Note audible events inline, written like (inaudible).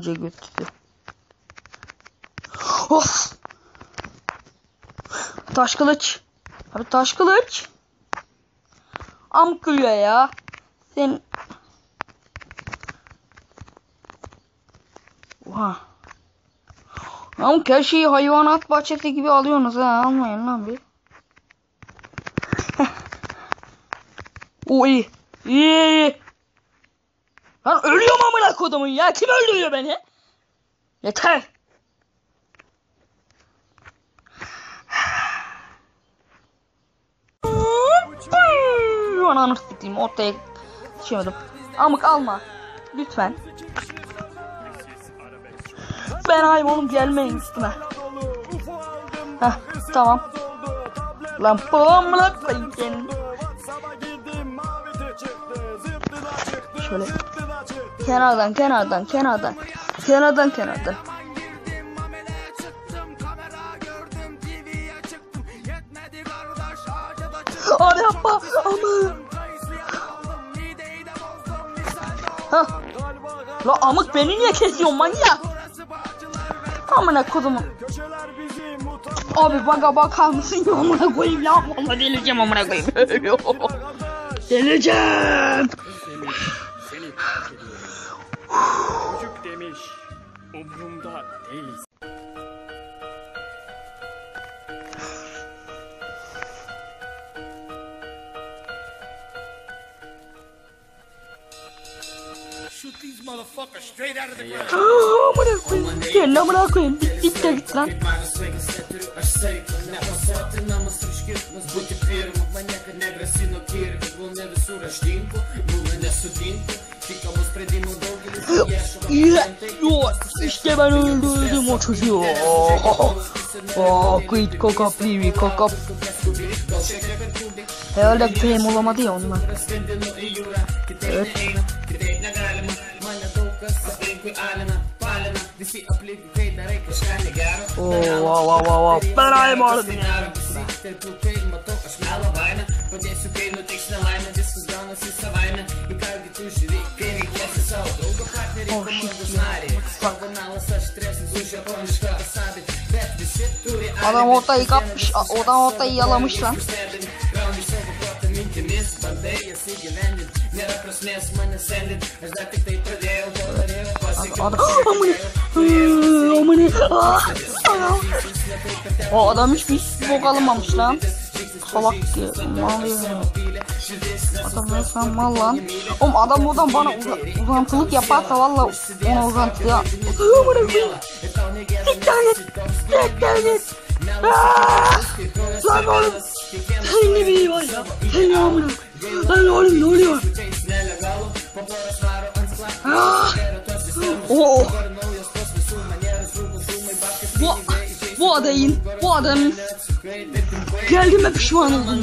hoca götürdü. Of! Taş kılıç. Abi taş kılıç. Amkulya ya. Sen Oha. Lan her şeyi hayvanat bahçesi gibi alıyorsunuz ha. Almayın lan bir. (laughs) Oy. İyi. Lan ölüyorum amına kodumun ya. Kim öldürüyor beni? Yeter. Ananı sikeyim ortaya düşemedim. Amık alma. Lütfen. Ben hayvanım gelmeyin üstüme. Heh tamam. Lan babam bırak. Şöyle. Kenardan kenardan kenardan. Kenardan kenardan. Abi yapma ama. Hah. La amık beni niye kesiyorsun manyak? Amına kodumu. Abi baka bakar mısın ya amına koyayım ya. Ama delireceğim amına koyayım. (laughs) delireceğim. O demiş, umrumda değil. Shoot these motherfuckers straight out of the ground. Oh, amına koyayım. Gel amına koyayım. Git de git lan. Бути e (laughs) o sistema do Montreal. Oh, qui coca pivi, coca. Öyle kremolama diyor de Evet. Oh, wow, wow, wow, wow. Пора им Подействуй, но текст на Adam ortayı kapmış. Adam ortayı yalamış lan. O adam hiçbir bok alamamış lan. Salak ki mal ya. Adam resmen mal lan. Oğlum adam buradan bana uza- uzantılık yaparsa valla ona uzantıya. (gasps) Amına koyayım. Siktir git. Lan oğlum. Sen ne bileyim var ya. Sen ne amına. Lan oğlum ne oluyor? Ah! Oo. Bu, bu adayın, bu adamın geldiğime pişman oldum.